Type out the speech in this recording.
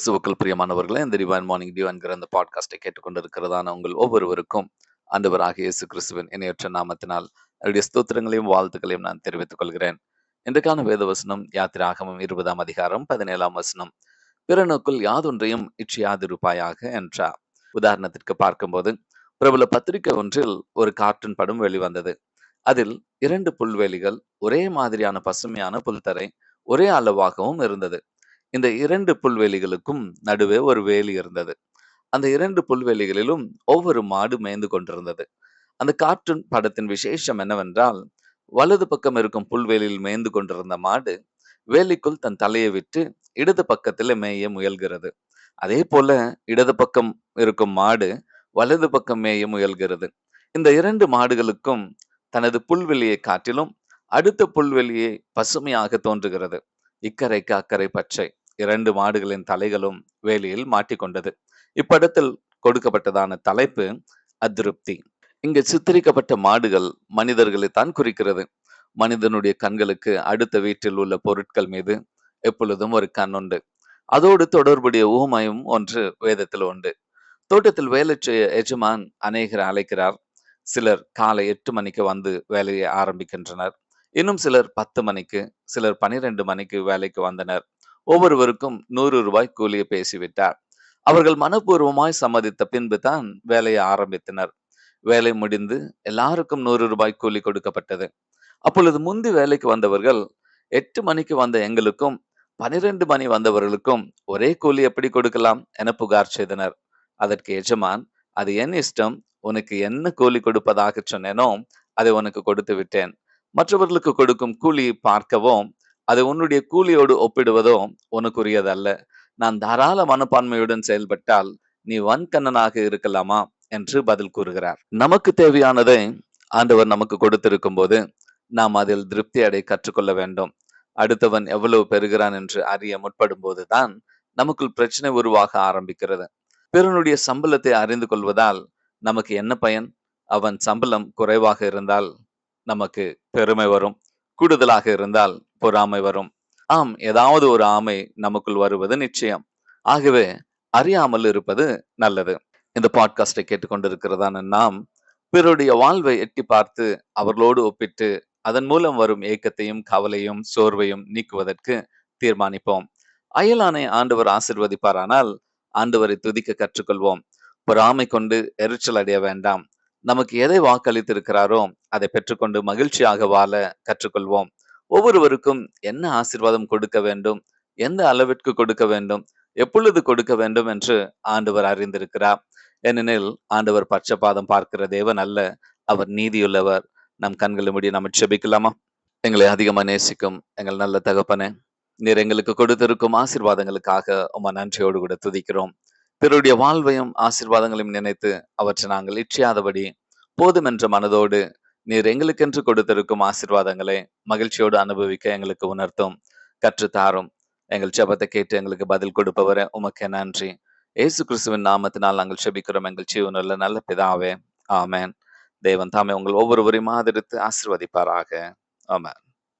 கிறிஸ்துவுக்குள் பிரியமானவர்களே இந்த டிவைன் மார்னிங் டிவைன்கிற அந்த பாட்காஸ்டை கேட்டுக்கொண்டிருக்கிறதான உங்கள் ஒவ்வொருவருக்கும் அந்தவராக இயேசு கிறிஸ்துவின் இணையற்ற நாமத்தினால் அவருடைய ஸ்தோத்திரங்களையும் வாழ்த்துக்களையும் நான் தெரிவித்துக் கொள்கிறேன். இன்றைக்கான வேத வசனம் யாத்திராகமும் இருபதாம் அதிகாரம் பதினேழாம் வசனம். பிறனுக்குள் யாதொன்றையும் இச்சியாதிருப்பாயாக என்றார் உதாரணத்திற்கு பார்க்கும்போது பிரபல பத்திரிகை ஒன்றில் ஒரு கார்ட்டூன் படம் வெளிவந்தது. அதில் இரண்டு புல்வெளிகள் ஒரே மாதிரியான பசுமையான புல்தரை ஒரே அளவாகவும் இருந்தது. இந்த இரண்டு புல்வெளிகளுக்கும் நடுவே ஒரு வேலி இருந்தது. அந்த இரண்டு புல்வெளிகளிலும் ஒவ்வொரு மாடு மேய்ந்து கொண்டிருந்தது. அந்த கார்ட்டூன் படத்தின் விசேஷம் என்னவென்றால் வலது பக்கம் இருக்கும் புல்வெளியில் மேய்ந்து கொண்டிருந்த மாடு வேலிக்குள் தன் தலையை விட்டு இடது பக்கத்தில் மேய முயல்கிறது. அதே போல இடது பக்கம் இருக்கும் மாடு வலது பக்கம் மேய முயல்கிறது. இந்த இரண்டு மாடுகளுக்கும் தனது புல்வெளியை காட்டிலும் அடுத்த புல்வெளியை பசுமையாக தோன்றுகிறது. இக்கரைக்கு அக்கறை பச்சை. இரண்டு மாடுகளின் தலைகளும் வேலியில் மாட்டிக்கொண்டது. இப்படத்தில் கொடுக்கப்பட்டதான தலைப்பு அதிருப்தி. இங்கு சித்தரிக்கப்பட்ட மாடுகள் மனிதர்களை தான் குறிக்கிறது. மனிதனுடைய கண்களுக்கு அடுத்த வீட்டில் உள்ள பொருட்கள் மீது எப்பொழுதும் ஒரு கண் உண்டு. அதோடு தொடர்புடைய ஊமையும் ஒன்று வேதத்தில் உண்டு. தோட்டத்தில் வேலை செய்ய எஜமான் அநேகர் அழைக்கிறார். சிலர் காலை எட்டு மணிக்கு வந்து வேலையை ஆரம்பிக்கின்றனர். இன்னும் சிலர் பத்து மணிக்கு சிலர் பனிரெண்டு மணிக்கு வேலைக்கு வந்தனர். ஒவ்வொருவருக்கும் நூறு ரூபாய் கூலியை பேசிவிட்டார். அவர்கள் மனப்பூர்வமாய் சம்மதித்த பின்பு தான் வேலையை ஆரம்பித்தனர். வேலை முடிந்து எல்லாருக்கும் நூறு ரூபாய் கூலி கொடுக்கப்பட்டது. அப்பொழுது முந்தி வேலைக்கு வந்தவர்கள் எட்டு மணிக்கு வந்த எங்களுக்கும் பனிரெண்டு மணி வந்தவர்களுக்கும் ஒரே கூலி எப்படி கொடுக்கலாம் என புகார் செய்தனர். அதற்கு எஜமான் அது என் இஷ்டம். உனக்கு என்ன கூலி கொடுப்பதாக சொன்னேனோ அதை உனக்கு கொடுத்து விட்டேன். மற்றவர்களுக்கு கொடுக்கும் கூலி பார்க்கவும் அதை உன்னுடைய கூலியோடு ஒப்பிடுவதோ உனக்குரியதல்ல. நான் தாராள மனப்பான்மையுடன் செயல்பட்டால் நீ வன்கண்ணனாக இருக்கலாமா? என்று பதில் கூறுகிறார். நமக்கு தேவையானதை ஆண்டவர் நமக்கு கொடுத்திருக்கும் போது நாம் அதில் திருப்தி அடை கற்றுக்கொள்ள வேண்டும். அடுத்தவன் எவ்வளவு பெறுகிறான் என்று அறிய முற்படும் போதுதான் நமக்குள் பிரச்சனை உருவாக ஆரம்பிக்கிறது. பிறனுடைய சம்பளத்தை அறிந்து கொள்வதால் நமக்கு என்ன பயன்? அவன் சம்பளம் குறைவாக இருந்தால் நமக்கு பெருமை வரும். கூடுதலாக இருந்தால் பொறாமை வரும். ஆம் ஏதாவது ஒரு ஆமை நமக்குள் வருவது நிச்சயம். ஆகவே அறியாமல் இருப்பது நல்லது. இந்த பாட்காஸ்டை கேட்டுக்கொண்டிருக்கிறதான நாம் பிறருடைய வாழ்வை எட்டி பார்த்து அவர்களோடு ஒப்பிட்டு அதன் மூலம் வரும் ஏக்கத்தையும் கவலையும் சோர்வையும் நீக்குவதற்கு தீர்மானிப்போம். அயலானை ஆண்டவர் ஆசிர்வதிப்பாரானால் ஆண்டவரை துதிக்க கற்றுக்கொள்வோம். பொறாமை கொண்டு எரிச்சல் அடைய வேண்டாம். நமக்கு எதை வாக்களித்திருக்கிறாரோ அதை பெற்றுக்கொண்டு மகிழ்ச்சியாக வாழ கற்றுக்கொள்வோம். ஒவ்வொருவருக்கும் என்ன ஆசிர்வாதம் கொடுக்க வேண்டும்? எந்த அளவிற்கு கொடுக்க வேண்டும்? எப்பொழுது கொடுக்க வேண்டும் என்று ஆண்டவர் அறிந்திருக்கிறார். ஏனெனில் ஆண்டவர் பட்சபாதம் பார்க்கிற தேவன் அல்ல அவர் நீதியுள்ளவர். நம் கண்களை முடிய நம்ம செபிக்கலாமா? எங்களை அதிகமா நேசிக்கும் எங்கள் நல்ல தகப்பனே நீர் எங்களுக்கு கொடுத்திருக்கும் ஆசிர்வாதங்களுக்காக உம நன்றியோடு கூட துதிக்கிறோம். பிறருடைய வாழ்வையும் ஆசிர்வாதங்களையும் நினைத்து அவற்றை நாங்கள் இச்சியாதபடி போதும் என்ற மனதோடு நீர் எங்களுக்கென்று கொடுத்திருக்கும் ஆசிர்வாதங்களை மகிழ்ச்சியோடு அனுபவிக்க எங்களுக்கு உணர்த்தும் கற்றுத்தாரும். எங்கள் ஜபத்தை கேட்டு எங்களுக்கு பதில் கொடுப்பவர உமக்கு நன்றி. ஏசு கிறிஸ்துவின் நாமத்தினால் நாங்கள் செபிக்கிறோம் எங்கள் ஜீவனுள்ள நல்ல பிதாவே. ஆமேன். தேவன் தாமே உங்கள் ஒவ்வொருவரையும் ஆதரித்து ஆசிர்வதிப்பாராக. ஆமேன்.